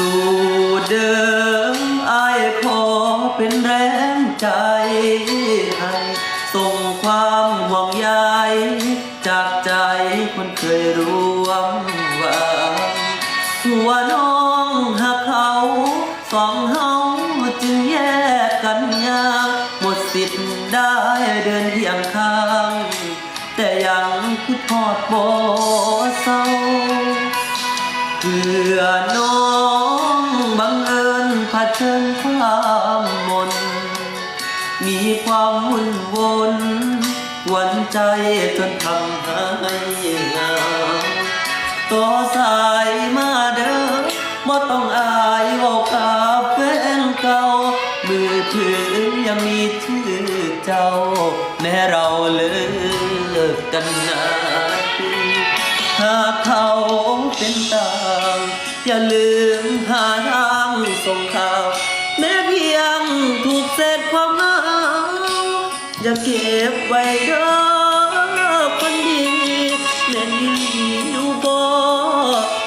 สู่เดิมอายขอเป็นแรงใจให้ส่งความห่วงใยจากใจคนเคยร่วมหวังหัวน้องหักเขาสองเฮาจึงแยกกันยากหมดสิทธิ์ได้เดินเทียงข้าง แต่ยังคือทอดบ่เศร้าเพื่อน้อง เชิญความมน มีความวุ่นวนหวนใจจนทำให้เหงาต่อสายมาเด้อบ่ต้องอายว่ากับแฟนเก่า มือถือยังมีชื่อเจ้า แม้เราเลิกกันนานหากเขาเป็นต่าง อย่าลืมหาทา ส่งข่าว แม้เพียงถูกเศษความเหงาอย่าเก็บไว้เด้อคนดีแม่นดีอยู่บ่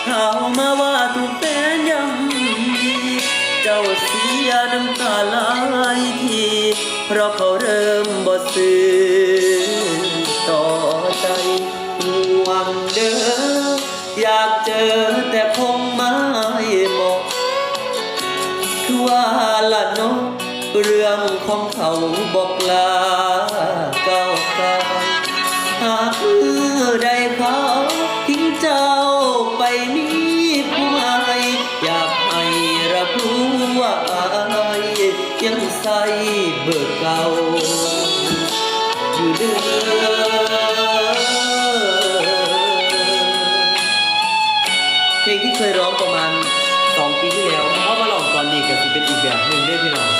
ข่าวมาว่าถูกแฟนย่ำดีเจ้าเสียน้ำตาไหลายทีเพราะเขาเริ่มบ่ซื้อต่อใจห่วงเด้ออยากเจอ ละเนาะเรื่องของเขาบอกลาเก้าไกลหากมือใดเขาทิ้งเจ้าไปมีผู้ใหม่อยากให้รับรู้ว่าอายยังใส่เบอร์เก่าอยู่เด้อเพลงที่เคยร้องปร ก็สิเป็นอีกแบบหนึ่งเด้พี่น้อง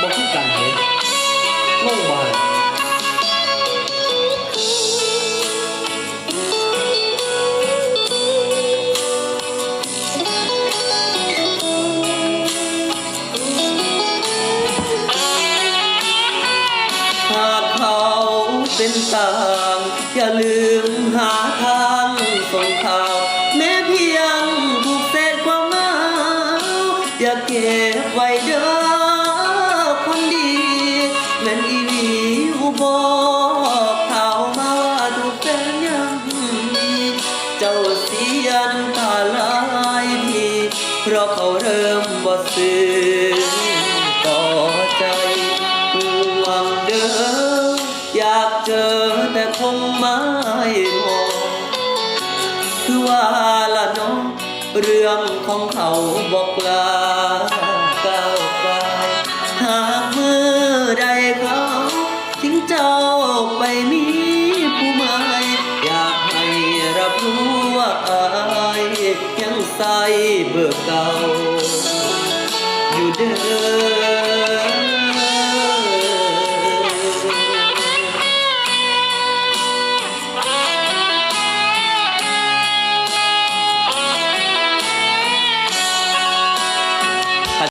บอกคือกันเลยงงบานหากเขาเป็นต่างอย่าลืมหา อย่าเก็บไว้เด้อคนดีแม่นอีหลีอุบอกข่าวมาว่าถูกแฟนยังดีเจ้าเสียนตาลายทีเพราะเขาเริ่มบ่ซื้อต่อใจห่วงเด้ออยากเจอแต่คงไม่พอคือว่า เรื่องของเขาบอกลาก้าวไปหากเมื่อใดเขาทิ้งเจ้าไปมีผู้ใหม่อยากให้รับรู้ว่าอายยังใส่เบอร์เก่าอยู่เด้อ